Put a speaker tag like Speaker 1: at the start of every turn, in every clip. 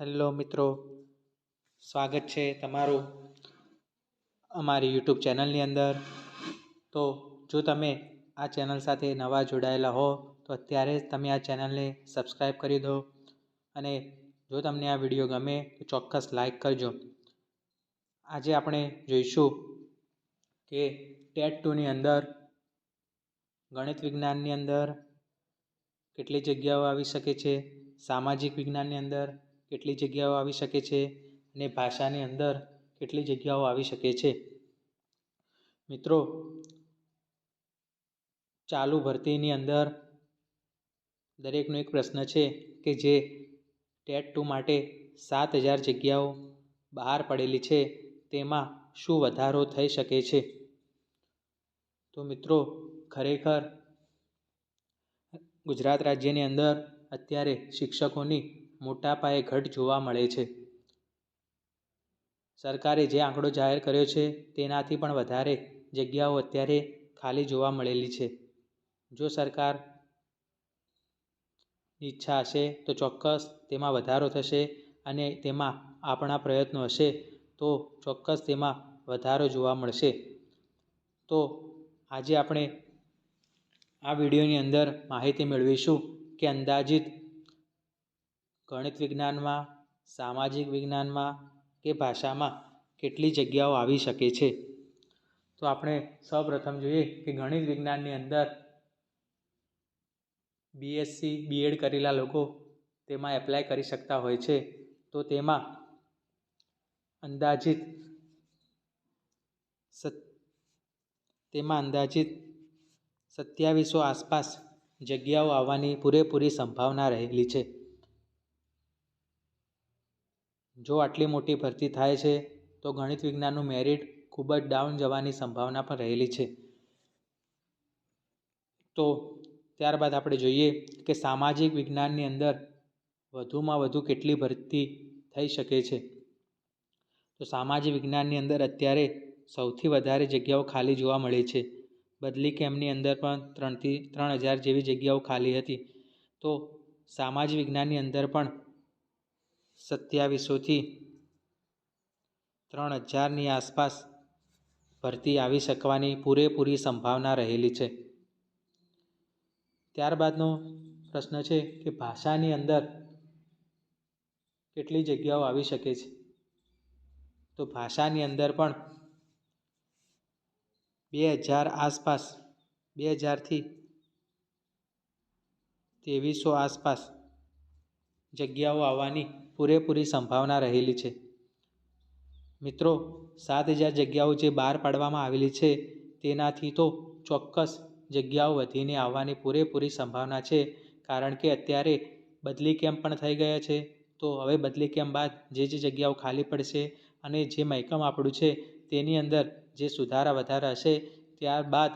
Speaker 1: Hello મિત્રો, સ્વાગત છે તમારું અમારી યુટ્યુબ ચેનલની અંદર. તો જો તમે આ ચેનલ સાથે નવા જોડાયેલા હો, તો અત્યારે જ તમે આ ચેનલને સબસ્ક્રાઈબ કરી દો અને જો તમને આ વીડિયો ગમે, તો ચોક્કસ લાઈક કરજો. આજે આપણે જોઈશું કે ટેટ ટુની અંદર, ગણિત વિજ્ઞાનની અંદર કેટલી જગ્યાઓ આવી શકે છે, સામાજિક વિજ્ઞાનની અંદર કેટલી જગ્યાઓ આવી શકે છે અને ભાષાની અંદર કેટલી જગ્યાઓ આવી શકે છે. મિત્રો, ચાલુ ભરતીની અંદર દરેકનો એક પ્રશ્ન છે કે જે ટેટ ટુ માટે સાત હજાર જગ્યાઓ બહાર પડેલી છે તેમાં શું વધારો થઈ શકે છે? તો મિત્રો, ખરેખર ગુજરાત રાજ્યની અંદર અત્યારે શિક્ષકોની મોટા પાયે ઘટ જોવા મળે છે. સરકારે જે આંકડો જાહેર કર્યો છે તેનાથી પણ વધારે જગ્યાઓ અત્યારે ખાલી જોવા મળેલી છે. જો સરકાર ઈચ્છા હશે તો ચોક્કસ તેમાં વધારો થશે અને તેમાં આપણા પ્રયત્નો હશે તો ચોક્કસ તેમાં વધારો જોવા મળશે. તો આજે આપણે આ વિડીયોની અંદર માહિતી મેળવીશું કે અંદાજિત ગણિત વિજ્ઞાનમાં, સામાજિક વિજ્ઞાનમાં કે ભાષામાં કેટલી જગ્યાઓ આવી શકે છે? તો આપણે સૌપ્રથમ જોઈએ કે ગણિત વિજ્ઞાનની અંદર બીએસસી બીએડ કરેલા લોકો તેમાં એપ્લાય કરી શકતા હોય છે. તો તેમાં અંદાજિત તેમાં અંદાજિત સત્યાવીસો આસપાસ જગ્યાઓ આવવાની પૂરેપૂરી સંભાવના રહેલી છે. જો આટલી મોટી ભરતી થાય છે, તો ગણિત વિજ્ઞાનનું મેરિટ ખૂબ જ ડાઉન જવાની સંભાવના પણ રહેલી છે. તો ત્યારબાદ આપણે જોઈએ કે સામાજિક વિજ્ઞાનની અંદર વધુમાં વધુ કેટલી ભરતી થઈ શકે છે. તો સામાજિક વિજ્ઞાનની અંદર અત્યારે સૌથી વધારે જગ્યાઓ ખાલી જોવા મળે છે. બદલી કેમ્પની અંદર પણ ત્રણથી ત્રણ હજાર જેવી જગ્યાઓ ખાલી હતી. તો સામાજિક વિજ્ઞાનની અંદર પણ સત્યાવીસોથી ત્રણ હજારની આસપાસ ભરતી આવી શકવાની પૂરેપૂરી સંભાવના રહેલી છે. ત્યારબાદનો પ્રશ્ન છે કે ભાષાની અંદર કેટલી જગ્યાઓ આવી શકે છે? તો ભાષાની અંદર પણ બે હજાર આસપાસ, બે હજારથી ત્રેવીસો આસપાસ જગ્યાઓ આવવાની પૂરેપૂરી સંભાવના રહેલી છે. મિત્રો, સાત હજાર જગ્યાઓ જે બહાર પાડવામાં આવેલી છે, તેનાથી તો ચોક્કસ જગ્યાઓ વધીને આવવાની પૂરેપૂરી સંભાવના છે, કારણ કે અત્યારે બદલી કેમ્પ પણ થઈ ગયા છે. તો હવે બદલી કેમ્પ બાદ જે જે જગ્યાઓ ખાલી પડશે અને જે મહેકમ આપણું છે, તેની અંદર જે સુધારા વધારા હશે, ત્યારબાદ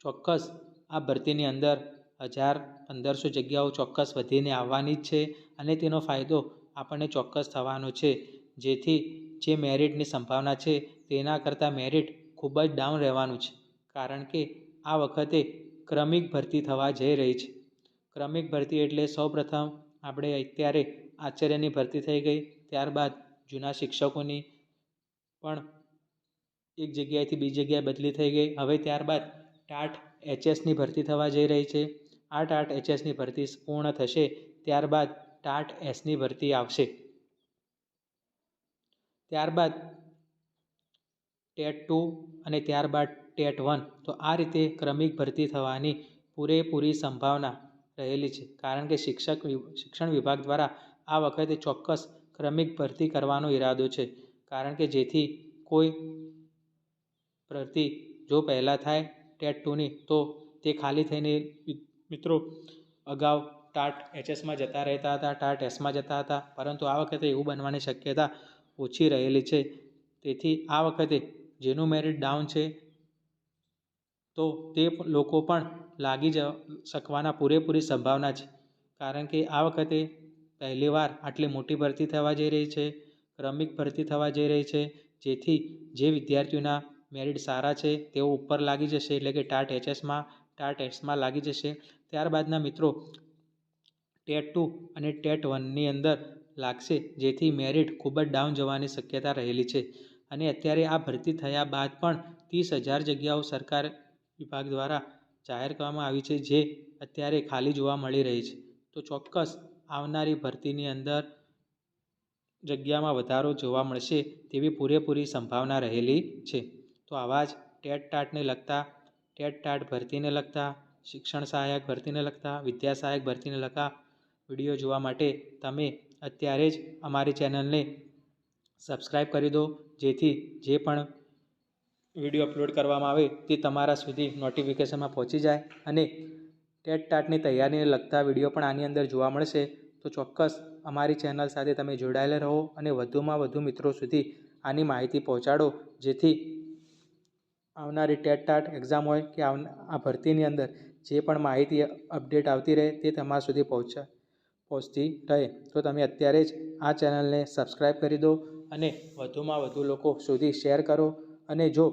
Speaker 1: ચોક્કસ આ ભરતીની અંદર હજાર પંદરસો જગ્યાઓ ચોક્કસ વધીને આવવાની જ છે અને તેનો ફાયદો આપણને ચોક્કસ થવાનો છે. જેથી જે મેરિટની સંભાવના છે તેના કરતાં મેરિટ ખૂબ જ ડાઉન રહેવાનું છે. કારણ કે આ વખતે ક્રમિક ભરતી થવા જઈ રહી છે. ક્રમિક ભરતી એટલે સૌપ્રથમ આપણે અત્યારે આચાર્યની ભરતી થઈ ગઈ. ત્યારબાદ જૂના શિક્ષકોની પણ એક જગ્યાએથી બીજી જગ્યાએ બદલી થઈ ગઈ. હવે ત્યારબાદ ટાટ, એચએસની ભરતી થવા જઈ રહી છે. આ ટાટ એચએસની ભરતી પૂર્ણ થશે, ત્યારબાદ ટાટ એસની ભરતી આવશે. ત્યારબાદ ટેટ ટુ અને ત્યારબાદ ટેટ વન. તો આ રીતે ક્રમિક ભરતી થવાની પૂરેપૂરી સંભાવના રહેલી છે. કારણ કે શિક્ષક શિક્ષણ વિભાગ દ્વારા આ વખતે ચોક્કસ ક્રમિક ભરતી કરવાનો ઈરાદો છે. કારણ કે જેથી કોઈ ભરતી જો પહેલાં થાય ટેટ ટુની, તો તે ખાલી થઈને મિત્રો, અગાઉ ટાટ એચએસમાં જતા રહેતા હતા, ટાટ એસમાં જતા હતા, પરંતુ આ વખતે એવું બનવાની શક્યતા ઓછી રહેલી છે. તેથી આ વખતે જેનું મેરિટ ડાઉન છે, તો તે લોકો પણ લાગી જ શકવાના પૂરેપૂરી સંભાવના છે. કારણ કે આ વખતે પહેલીવાર આટલી મોટી ભરતી થવા જઈ રહી છે, ક્રમિક ભરતી થવા જઈ રહી છે, જેથી જે વિદ્યાર્થીઓના મેરિટ સારા છે, તેઓ ઉપર લાગી જશે, એટલે કે ટાટ એચએસમાં ટાટ એસમાં લાગી જશે. ત્યારબાદના મિત્રો, ટેટ ટુ અને ટેટ વનની અંદર લાગશે, જેથી મેરિટ ખૂબ જ ડાઉન જવાની શક્યતા રહેલી છે. અને અત્યારે આ ભરતી થયા બાદ પણ ત્રીસ હજાર જગ્યાઓ સરકાર વિભાગ દ્વારા જાહેર કરવામાં આવી છે, જે અત્યારે ખાલી જોવા મળી રહી છે. તો ચોક્કસ આવનારી ભરતીની અંદર જગ્યામાં વધારો જોવા મળશે તેવી પૂરેપૂરી સંભાવના રહેલી છે. તો આવા જ ટેટ ટાટને લગતા, ટેટ ટાટ ભરતીને લગતા શિક્ષણ સહાયક ભરતીને લગતા, વિદ્યા સહાયક ભરતીને લગતા વીડિયો જોવા માટે તમે અત્યારે જ અમારી ચેનલને સબસ્ક્રાઈબ કરી દો. જેથી જે પણ વીડિયો અપલોડ કરવામાં આવે તે તમારા સુધી નોટિફિકેશનમાં પહોંચી જાય અને ટેટ ટાટની તૈયારીને લગતા વીડિયો પણ આની અંદર જોવા મળશે. તો ચોક્કસ અમારી ચેનલ સાથે તમે જોડાયેલા રહો અને વધુમાં વધુ મિત્રો સુધી આની માહિતી પહોંચાડો. જેથી આવનારી ટેટ ટાટ એક્ઝામ હોય કે આ ભરતીની અંદર જે પણ માહિતી અપડેટ આવતી રહે તે તમારા સુધી પહોંચે, પહોંચતી રહે. તો તમે અત્યારે જ આ ચેનલને સબસ્ક્રાઈબ કરી દો અને વધુમાં વધુ લોકો સુધી શેર કરો. અને જો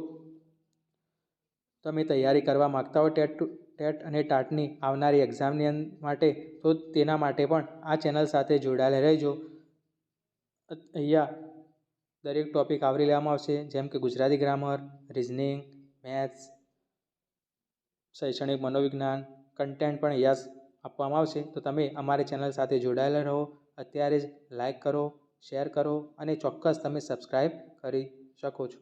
Speaker 1: તમે તૈયારી કરવા માગતા હો ટેટ ટેટ અને ટાટની આવનારી એક્ઝામની માટે, તો તેના માટે પણ આ ચેનલ સાથે જોડાયેલા રહેજો. અહીંયા દરેક ટૉપિક આવરી લેવામાં આવશે, જેમ કે ગુજરાતી ગ્રામર રિઝનિંગ મેથ્સ શૈક્ષણિક મનોવિજ્ઞાન કન્ટેન્ટ પણ યસ આપવામાં આવશે. તો તમે અમારી ચેનલ સાથે જોડાયેલા રહો. અત્યારે જ લાઈક કરો શેર કરો અને ચોક્કસ તમે સબસ્ક્રાઈબ કરી શકો છો.